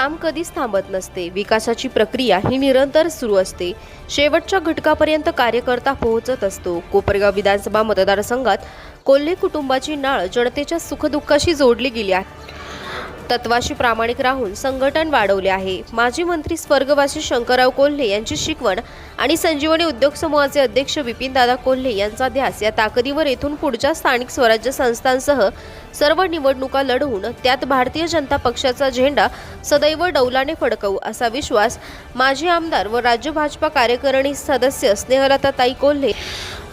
काम कधीच थांबत नसते. विकासाची प्रक्रिया ही निरंतर सुरू असते. शेवटच्या घटकापर्यंत कार्यकर्ता पोहोचत असतो. कोपरगाव विधानसभा मतदारसंघात कोल्हे कुटुंबाची नाळ जनतेच्या सुखदुःखाशी जोडली गेली आहे. तत्वाशी प्रामाणिक राहून संघटन वाढवले आहे. माजी मंत्री स्वर्गवासी शंकरराव कोल्हे यांची शिकवण आणि संजीवनी उद्योग समूहाचे अध्यक्ष विपिनदादा कोल्हे यांचा ध्यास या ताकदीवर येथून पुढच्या स्थानिक स्वराज्य संस्थांसह सर्व निवडणुका लढवून त्यात भारतीय जनता पक्षाचा झेंडा सदैव डौलाने फडकवू असा विश्वास माजी आमदार व राज्य भाजपा कार्यकारिणी सदस्य स्नेहलताताई कोल्हे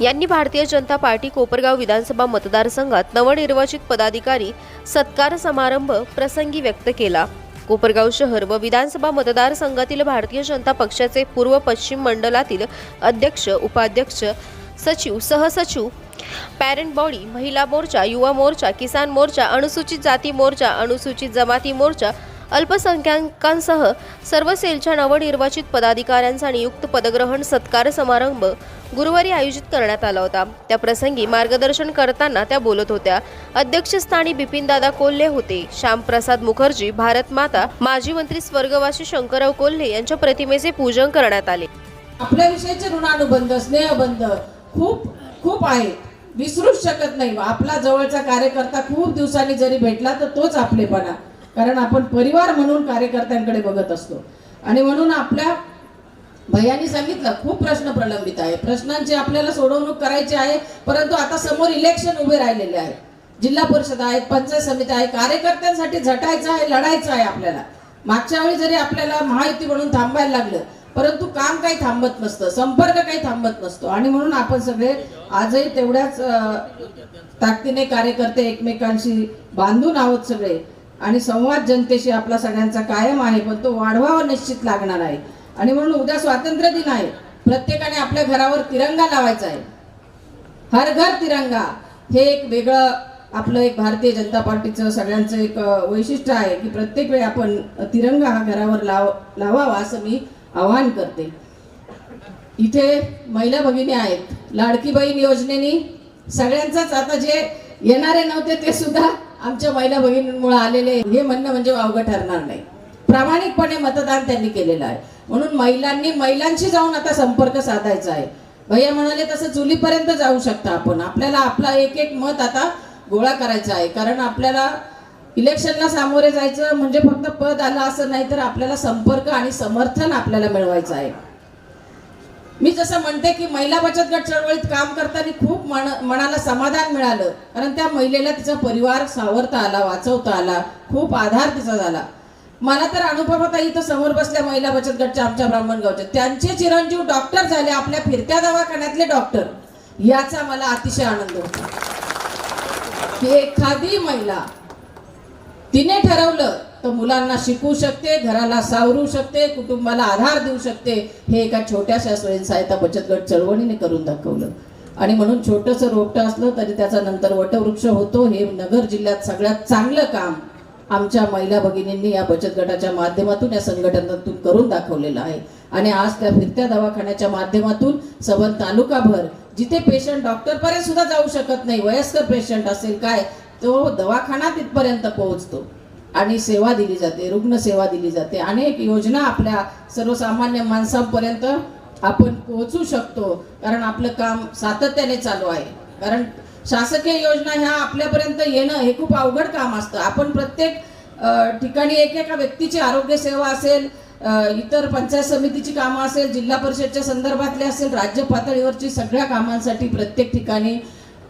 यांनी भारतीय जनता पार्टी कोपरगाव विधानसभा मतदारसंघात नवनिर्वाचित पदाधिकारी सत्कार समारंभ प्रसंगी व्यक्त केला. कोपरगाव शहर व विधानसभा मतदारसंघातील भारतीय जनता पक्षाचे पूर्व पश्चिम मंडलातील अध्यक्ष उपाध्यक्ष सचिव सहसचिव पॅरेंट बॉडी महिला मोर्चा युवा मोर्चा किसान मोर्चा अनुसूचित जाती मोर्चा अनुसूचित जमाती मोर्चा अल्पसंख्याकांसह सर्व सेलच्या नवनिर्वाचित पदाधिकाऱ्यांचा नियुक्त पदग्रहण सत्कार समारंभ गुरुवारी आयोजित करण्यात आला होता. त्या प्रसंगी मार्गदर्शन करताना त्या बोलत होत्या. अध्यक्षस्थानी बिपिनदादा कोल्हे होते. श्यामप्रसाद मुखर्जी भारत माता माजी मंत्री स्वर्गवासी शंकरराव कोल्हे यांच्या प्रतिमेचे पूजन करण्यात आले. आपल्याविषयीचे ऋणानुबंध स्नेहबंध खूप खूप आहेत. विसरूच शकत नाही. आपला जवळचा कार्यकर्ता खूप दिवसांनी जरी भेटला तर तोच आपलेपणा. कारण आपण परिवार म्हणून कार्यकर्त्यांकडे बघत असतो. आणि म्हणून आपल्या भैयानी सांगितलं खूप प्रश्न प्रलंबित आहे. प्रश्नांची आपल्याला सोडवणूक करायची आहे परंतु आता समोर इलेक्शन उभे राहिलेले आहे. जिल्हा परिषद आहेत पंचायत समिती आहे कार्यकर्त्यांसाठी झटायचं आहे लढायचं आहे आपल्याला. मागच्या वेळी जरी आपल्याला महायुती म्हणून थांबायला लागलं परंतु काम काही थांबत नसतं संपर्क काही थांबत नसतो. आणि म्हणून आपण सगळे आजही तेवढ्याच ताकदीने कार्यकर्ते एकमेकांशी बांधून आहोत सगळे. आणि संवाद जनतेशी आपला सगळ्यांचा कायम आहे पण तो वाढवावा निश्चित लागणार आहे. आणि म्हणून उद्या स्वातंत्र्य दिन आहे. प्रत्येकाने आपल्या घरावर तिरंगा लावायचा आहे. हर घर तिरंगा. हे एक वेगळं आपलं एक भारतीय जनता पार्टीचं सगळ्यांचं एक वैशिष्ट्य आहे की प्रत्येक वेळी आपण तिरंगा हा घरावर लाव लावावा असं मी आवाहन करते. इथे महिला भगिनी आहेत. लाडकी बहीण योजनेनी सगळ्यांचाच आता जे येणारे नव्हते ते सुद्धा आमच्या महिला बहिणींमुळं आलेले हे म्हणणं म्हणजे वावगं ठरणार नाही. प्रामाणिकपणे मतदान त्यांनी केलेलं आहे. म्हणून महिलांनी महिलांशी जाऊन आता संपर्क साधायचा आहे. भैया म्हणाले तसं चुलीपर्यंत जाऊ शकता आपण. आपल्याला आपला एक एक मत आता गोळा करायचा आहे. कारण आपल्याला इलेक्शनला सामोरे जायचं म्हणजे फक्त पद आलं असं नाही तर आपल्याला संपर्क आणि समर्थन आपल्याला मिळवायचं आहे. मी जसं म्हणते की महिला बचत गट चळवळीत काम करताना खूप मन मनाला समाधान मिळालं. कारण त्या महिलेला तिचा परिवार सावरता आला वाचवता आला खूप आधार तिचा झाला. मला तर अनुभवता इथं समोर बसल्या महिला बचत गटच्या आमच्या ब्राह्मण गावच्या. त्यांचे चिरंजीव डॉक्टर झाले आपल्या फिरत्या दवाखान्यातले डॉक्टर. याचा मला अतिशय आनंद होता. की एखादी महिला तिने ठरवलं तर मुलांना शिकवू शकते घराला सावरू शकते कुटुंबाला आधार देऊ शकते. हे एका छोट्याशा स्वयंसहायता बचत गट चळवळीने करून दाखवलं. आणि म्हणून छोटंसं रोपटं असलं तरी त्याचा नंतर वटवृक्ष होतो. हे नगर जिल्ह्यात सगळ्यात चांगलं काम आमच्या महिला भगिनींनी या बचत गटाच्या माध्यमातून या संघटनातून करून दाखवलेलं आहे. आणि आज त्या फिरत्या दवाखान्याच्या माध्यमातून सबन तालुकाभर जिथे पेशंट डॉक्टरपर्यंत सुद्धा जाऊ शकत नाही वयस्कर पेशंट असेल काय तो दवाखाना तिथपर्यंत पोहोचतो. आणि सेवा दिली जाते रुग्ण सेवा दिली जाते. अनेक योजना आपल्या सर्वसामान्य माणसांपर्यंत आपण पोहोचू शकतो कारण आपलं काम सातत्याने चालू आहे. कारण शासकीय योजना ह्या आपल्यापर्यंत येणं हे खूप अवघड काम असतं. आपण प्रत्येक ठिकाणी एकेका व्यक्तीची आरोग्य सेवा असेल इतर पंचायत समितीची कामं असेल जिल्हा परिषदच्या संदर्भातले असेल राज्य पातळीवरची सगळ्या कामांसाठी प्रत्येक ठिकाणी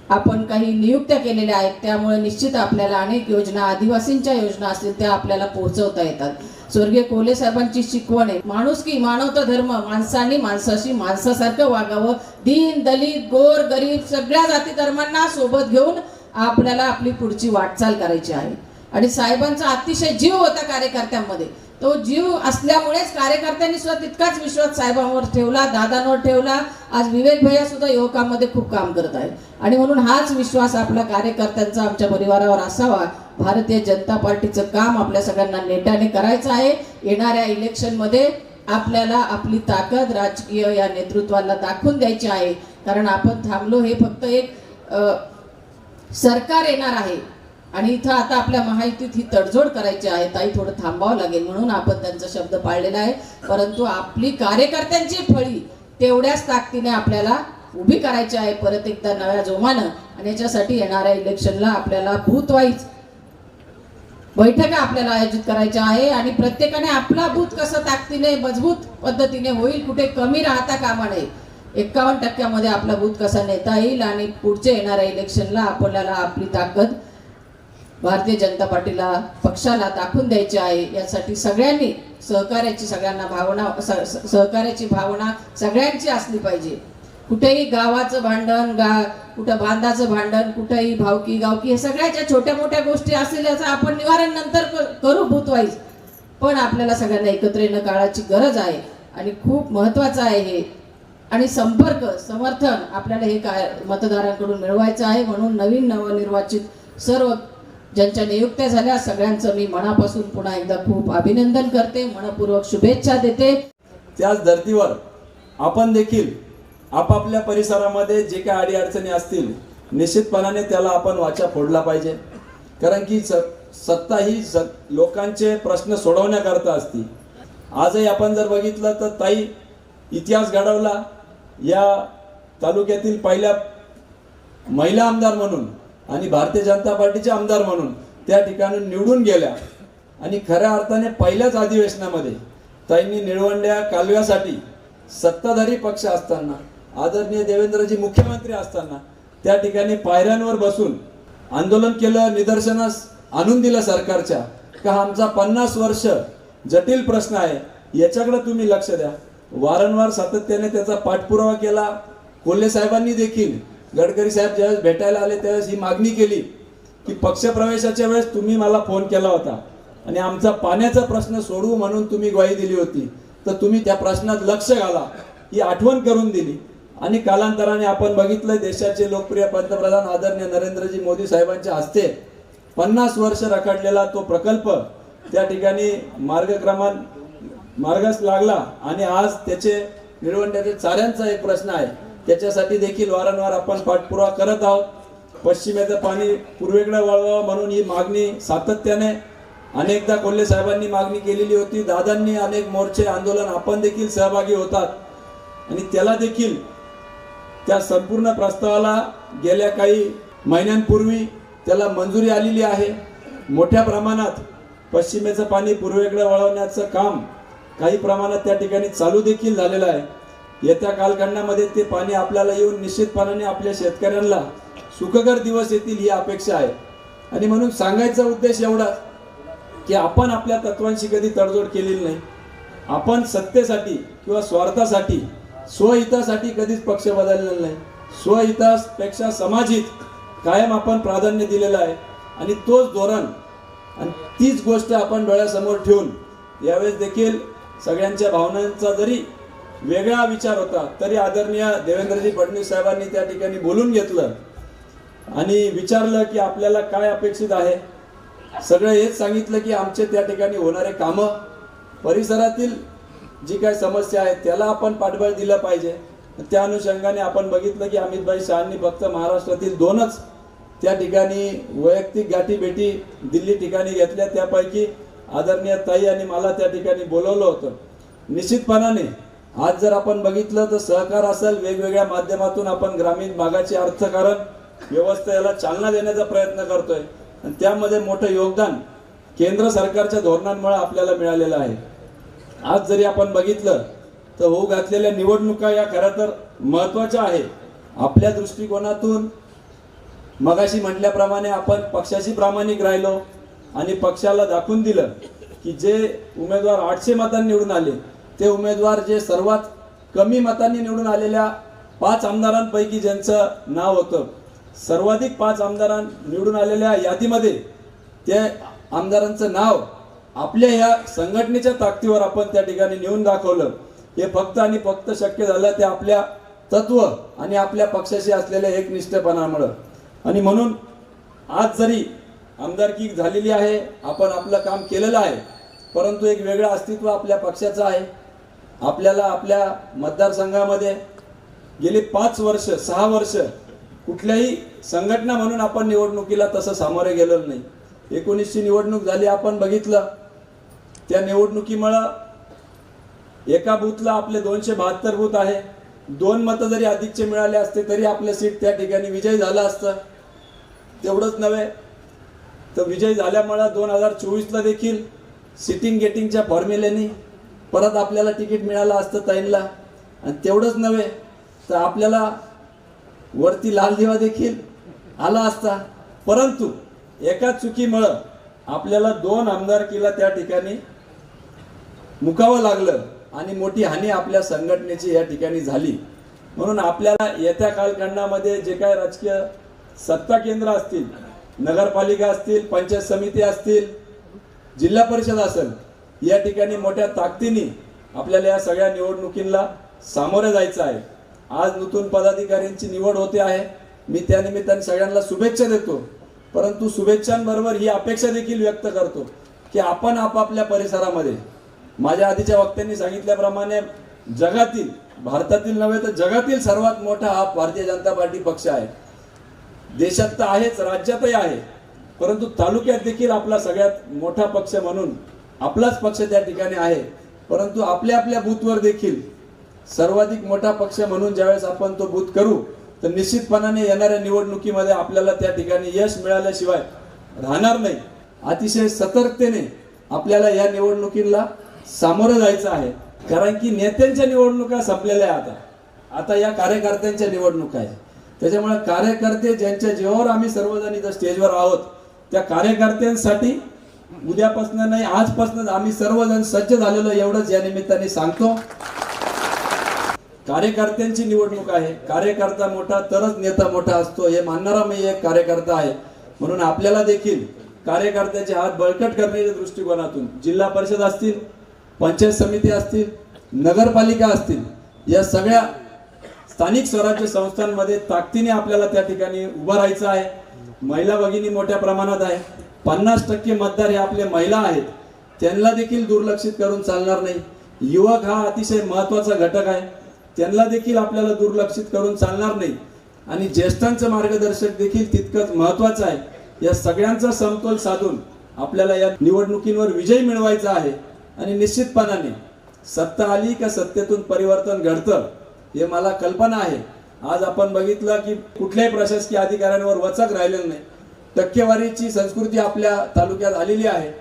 आपण काही नियुक्त्या केलेल्या आहेत त्यामुळे निश्चित आपल्याला अनेक योजना आदिवासींच्या योजना असतील त्या आपल्याला पोहोचवता येतात. स्वर्गीय कोले साहेबांची शिकवण आहे माणूस की मानवता धर्म माणसाने माणसाशी माणसासारखं वागावं. दीन दलित गोर गरीब सगळ्या जाती धर्मांना सोबत घेऊन आपल्याला आपली पुढची वाटचाल करायची आहे. आणि साहेबांचा अतिशय जीव होता कार्यकर्त्यांमध्ये. तो जीव असल्यामुळेच कार्यकर्त्यांनी सुद्धा तितकाच विश्वास साहेबांवर ठेवला दादांवर ठेवला. आज विवेक भैया सुद्धा युवकांमध्ये खूप काम करत आहेत. आणि म्हणून हाच विश्वास आपल्या कार्यकर्त्यांचा आमच्या परिवारावर असावा. भारतीय जनता पार्टीचं काम आपल्या सगळ्यांना नेटाने करायचं आहे. येणाऱ्या इलेक्शनमध्ये आपल्याला आपली ताकद राजकीय या नेतृत्वाला दाखवून द्यायची आहे. कारण आपण थांबलो हे फक्त एक सरकार येणार आहे. आणि इथं आता आपल्या महायुतीत ही तडजोड करायची आहे. ताई थोडं थांबावं लागेल म्हणून आपण त्यांचा शब्द पाळलेला आहे. परंतु आपली कार्यकर्त्यांची फळी तेवढ्याच ताकदीने आपल्याला उभी करायची आहे. परत एकदा नव्या जोमानं आणि याच्यासाठी येणाऱ्या इलेक्शनला आपल्याला भूतवाईज बैठका आपल्याला आयोजित करायच्या आहे आणि प्रत्येकाने आपला बूथ कसं ताकदीने मजबूत पद्धतीने होईल कुठे कमी राहता कामा नये एक्कावन्न टक्क्यामध्ये आपला बूथ कसा नेता येईल आणि पुढच्या येणाऱ्या इलेक्शनला आपल्याला आपली ताकद भारतीय जनता पार्टीला पक्षाला दाखवून द्यायची आहे. यासाठी सगळ्यांनी सहकार्याची सगळ्यांना भावना सहकार्याची भावना सगळ्यांची असली पाहिजे. कुठेही गावाचं भांडण गा कुठं बांधाचं भांडण कुठेही भावकी गावकी हे सगळ्याच्या छोट्या मोठ्या गोष्टी असतील आपण निवारण नंतर करू भूतवाईज. पण आपल्याला सगळ्यांना एकत्र येणं काळाची गरज आहे आणि खूप महत्वाचं आहे हे. आणि संपर्क समर्थन आपल्याला हे काय मतदारांकडून मिळवायचं आहे म्हणून नवीन नवनिर्वाचित सर्व ज्यांच्या नियुक्त्या झाल्या सगळ्यांचं मी मनापासून पुन्हा एकदा खूप अभिनंदन करते मनपूर्वक शुभेच्छा देते. त्याच धर्तीवर आपण देखील आपापल्या परिसरामध्ये जे काही अडीअडचणी असतील निश्चितपणाने त्याला आपण वाचा फोडला पाहिजे. कारण की स सत्ता ही स लोकांचे प्रश्न सोडवण्याकरता असती. आजही आपण जर बघितलं तर ताई इतिहास घडवला. या तालुक्यातील पहिल्या महिला आमदार म्हणून आणि भारतीय जनता पार्टीचे आमदार म्हणून त्या ठिकाणी निवडून गेल्या. आणि खऱ्या अर्थाने पहिल्याच अधिवेशनामध्ये त्यांनी निळवंड्या कालव्यासाठी सत्ताधारी पक्ष असताना आदरणीय देवेंद्रजी मुख्यमंत्री असताना त्या ठिकाणी पायऱ्यांवर बसून आंदोलन केलं निदर्शनास आणून दिलं सरकारच्या. का आमचा पन्नास वर्ष जटिल प्रश्न आहे याच्याकडे तुम्ही लक्ष द्या. वारंवार सातत्याने त्याचा पाठपुरावा केला. कोल्हे साहेबांनी देखील गडकरी साहेब ज्यावेळेस भेटायला आले त्यावेळेस ही मागणी केली की पक्षप्रवेशाच्या वेळेस तुम्ही मला फोन केला होता. आणि आमचा पाण्याचा प्रश्न सोडवू म्हणून तुम्ही ग्वाही दिली होती. तर तुम्ही त्या प्रश्नात लक्ष घाला. ही आठवण करून दिली. आणि कालांतराने आपण बघितलं देशाचे लोकप्रिय पंतप्रधान आदरणीय नरेंद्रजी मोदी साहेबांच्या हस्ते पन्नास वर्ष रखडलेला तो प्रकल्प त्या ठिकाणी मार्गक्रमान मार्गास लागला. आणि आज त्याचे निळवंड्याचे चाऱ्यांचा एक प्रश्न आहे. त्याच्यासाठी देखील वारंवार आपण पाठपुरावा करत आहोत. पश्चिमेचं पाणी पूर्वेकडे वळवावं म्हणून ही मागणी सातत्याने अनेकदा कोल्हे साहेबांनी मागणी केलेली होती. दादांनी अनेक मोर्चे आंदोलन आपण देखील सहभागी होतात. आणि त्याला देखील त्या संपूर्ण प्रस्तावाला गेल्या काही महिन्यांपूर्वी त्याला मंजुरी आलेली आहे. मोठ्या प्रमाणात पश्चिमेचं पाणी पूर्वेकडे वळवण्याचं काम काही प्रमाणात त्या ठिकाणी चालू देखील झालेलं आहे. येत्या कालखंडामध्ये ते पाणी आपल्याला येऊन निश्चितपणाने आपल्या शेतकऱ्यांना सुखकर दिवस येतील ही अपेक्षा आहे. आणि म्हणून सांगायचा उद्देश एवढाच की आपण आपल्या तत्वांशी कधी तडजोड केलेली नाही. आपण सत्तेसाठी किंवा स्वार्थासाठी स्वहितासाठी कधीच पक्ष बदललेला नाही. स्वहितापेक्षा समाजित कायम आपण प्राधान्य दिलेलं आहे. आणि तोच धोरण आणि तीच गोष्ट आपण डोळ्यासमोर ठेवून यावेळेस देखील सगळ्यांच्या भावनांचा जरी वेगळा विचार होता. तरी आदरणीय देवेंद्रजी फडणवीस साहेबांनी त्या ठिकाणी बोलून घेतलं आणि विचारलं की आपल्याला काय अपेक्षित आहे? सगळं हेच सांगितलं की आमचे त्या ठिकाणी होणारे कामं परिसरातील जी काही समस्या आहे त्याला आपण पाठबळ दिलं पाहिजे. त्या अनुषंगाने आपण बघितलं की अमितभाई शहांनी फक्त महाराष्ट्रातील दोनच त्या ठिकाणी वैयक्तिक गाठीभेटी दिल्ली ठिकाणी घेतल्या. त्यापैकी आदरणीय ताई आणि मला त्या ठिकाणी बोलवलं होतं. निश्चितपणाने आज जर आपण बघितलं तर सहकार असेल वेगवेगळ्या माध्यमातून आपण ग्रामीण भागाचे अर्थकारण व्यवस्था याला चालना देण्याचा प्रयत्न करतोय. आणि त्यामध्ये मोठं योगदान केंद्र सरकारच्या धोरणांमुळे आपल्याला मिळालेलं आहे. आज जरी आपण बघितलं तर होऊ घातलेल्या निवडणुका या खरं तर महत्त्वाच्या आहे आपल्या दृष्टिकोनातून मगाशी म्हटल्याप्रमाणे आपण पक्षाशी प्रामाणिक राहिलो आणि पक्षाला दाखवून दिलं की जे उमेदवार आठशे मतांनी निवडून आले ते उमेदवार जे सर्वात कमी मतांनी निवडून आलेल्या पाच आमदारांपैकी ज्यांचं नाव होतं सर्वाधिक पाच आमदारां निवडून आलेल्या यादीमध्ये ते आमदारांचं नाव आपल्या या संघटनेच्या ताकदीवर आपण त्या ठिकाणी नेऊन दाखवलं. हे फक्त आणि फक्त शक्य झालं ते आपल्या तत्व आणि आपल्या पक्षाशी असलेल्या एकनिष्ठपणामुळं. आणि म्हणून आज जरी आमदारकी झालेली आहे आपण आपलं काम केलेलं आहे परंतु एक वेगळं अस्तित्व आपल्या पक्षाचं आहे. आपल्याला आपल्या मतदारसंघामध्ये गेली पाच वर्ष सहा वर्ष कुठल्याही संघटना म्हणून आपण निवडणुकीला तसं सामोरे गेलेलं नाही. एकोणीसची निवडणूक झाली आपण बघितलं. त्या निवडणुकीमुळं एका बूथला आपले दोनशे बहात्तर बूथ आहे. दोन मतं जरी अधिकचे मिळाले असते तरी आपलं सीट त्या ठिकाणी विजय झालं असतं. तेवढंच नव्हे. तर विजय झाल्यामुळं दोन हजार चोवीसला देखील सिटिंग गेटिंगच्या फॉर्म्युलेनी परत आपल्याला तिकीट मिळालं असतं ताईंला. आणि तेवढंच नव्हे तर आपल्याला वरती लाल दिवा देखील आला असता. परंतु एका चुकीमुळं आपल्याला दोन आमदारकीला त्या ठिकाणी मुकावं लागलं आणि मोठी हानी आपल्या संघटनेची या ठिकाणी झाली. म्हणून आपल्याला येत्या कालखंडामध्ये जे काय राजकीय सत्ता केंद्र असतील नगरपालिका असतील पंचायत समिती असतील जिल्हा परिषद असेल या ठिकाणी मोठ्या ताकदीने आपल्याला या सगळ्या निवडणुकींना सामोरे जायचं आहे. आज नूतन पदाधिकाऱ्यांची निवड होते आहे. मी त्यानिमित्ताने सगळ्यांना शुभेच्छा देतो. परंतु शुभेच्छांबरोबर ही अपेक्षा देखील व्यक्त करतो की आपण आपापल्या परिसरामध्ये माझ्या आधीच्या वक्त्यांनी सांगितल्याप्रमाणे जगातील भारतातील नव्हे तर जगातील सर्वात मोठा हा भारतीय जनता पार्टी पक्ष आहे. देशात तर आहेच राज्यातही आहे. परंतु तालुक्यात देखील आपला सगळ्यात मोठा पक्ष म्हणून आपलाच पक्ष त्या ठिकाणी आहे. परंतु आपल्या आपल्या बूथवर देखील सर्वाधिक मोठा पक्ष म्हणून ज्यावेळेस आपण तो बूथ करू तर निश्चितपणाने येणाऱ्या निवडणुकीमध्ये आपल्याला त्या ठिकाणी यश मिळाल्याशिवाय राहणार नाही. अतिशय सतर्कतेने आपल्याला या निवडणुकीला सामोरं जायचं आहे. कारण की नेत्यांच्या निवडणुका संपलेल्या आहेत आता. आता या कार्यकर्त्यांच्या निवडणुका आहे त्याच्यामुळे कार्यकर्ते ज्यांच्या जीवावर आम्ही सर्वजण इथं स्टेजवर आहोत त्या कार्यकर्त्यांसाठी उद्यापासून नाही आजपासूनच आम्ही सर्वजण सज्ज झालेलो एवढंच या निमित्ताने सांगतो. कार्यकर्त्यांची निवडणूक आहे. कार्यकर्ता मोठा तरच नेता मोठा असतो हे मानणारा मी एक कार्यकर्ता आहे. म्हणून आपल्याला देखील कार्यकर्त्याचे हात बळकट करण्याच्या दृष्टिकोनातून जिल्हा परिषद असतील पंचायत समिती असतील नगरपालिका असतील या सगळ्या स्थानिक स्वराज्य संस्थांमध्ये ताकदीने आपल्याला त्या ठिकाणी उभं राहायचं आहे. महिला भगिनी मोठ्या प्रमाणात आहे. पन्नास टक्के मतदार हे आपले महिला आहेत. त्यांना देखील दुर्लक्षित करून चालणार नाही. युवक हा अतिशय महत्त्वाचा घटक आहे. त्यांना देखील आपल्याला दुर्लक्षित करून चालणार नाही. आणि ज्येष्ठांचं मार्गदर्शक देखील तितकंच महत्वाचं आहे. या सगळ्यांचा समतोल साधून आपल्याला या निवडणुकींवर विजय मिळवायचा आहे. आणि निश्चितपणाने सत्ता आली का सत्तेतून परिवर्तन घडतं हे मला कल्पना आहे. आज आपण बघितलं की कुठल्याही प्रशासकीय अधिकाऱ्यांवर वचक राहिलेलं नाही. टक्केवारीची संस्कृती आपल्या तालुक्यात आलेली आहे.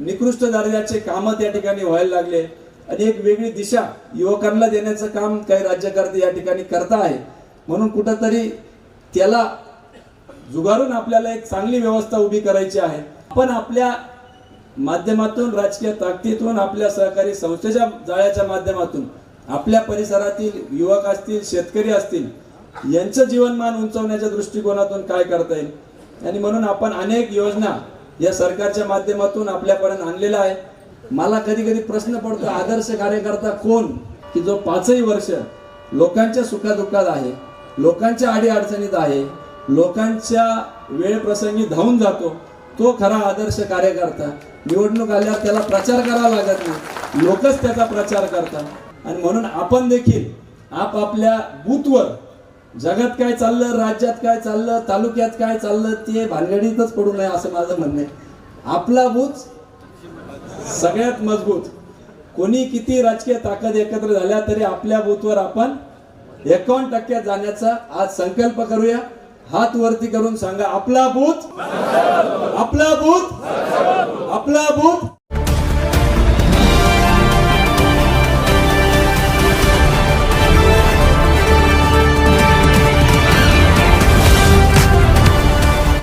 निकृष्ट दर्जाचे कामं त्या ठिकाणी व्हायला लागले. आणि एक वेगळी दिशा युवकांना देण्याचं काम काही राज्यकर्ते या ठिकाणी करता आहे. म्हणून कुठंतरी त्याला जुगारून आपल्याला एक चांगली व्यवस्था उभी करायची आहे. आपण आपल्या माध्यमातून राजकीय ताकदीतून आपल्या सहकारी संस्थेच्या जाळ्याच्या माध्यमातून आपल्या परिसरातील युवक असतील शेतकरी असतील यांचं जीवनमान उंचवण्याच्या दृष्टिकोनातून काय करता येईल? आणि म्हणून आपण अनेक योजना या सरकारच्या माध्यमातून आपल्यापर्यंत आणलेला आहे मला कधी कधी प्रश्न पडतो आदर्श कार्यकर्ता कोण? की जो पाचही वर्ष लोकांच्या सुखादुःखात आहे लोकांच्या आडी अडचणीत आहे लोकांच्या वेळ प्रसंगी धावून जातो तो खरा आदर्श कार्यकर्ता. निवडणूक आल्यावर त्याला प्रचार करावा लागत नाही लोकच त्याचा प्रचार करतात. आणि म्हणून आपण देखील आपापल्या बूथवर जगात काय चाललं राज्यात काय चाललं तालुक्यात काय चाललं ते भानगडीतच पडू नये असं माझं म्हणणं आहे. आपला बूथ सगळ्यात मजबूत. कोणी किती राजकीय ताकद एकत्र झाल्या तरी आपल्या बूथवर आपण एकावन्न टक्क्यात जाण्याचा आज संकल्प करूया. हात वरती करून सांगा आपला बूथ आपला बूथ आपला बूथ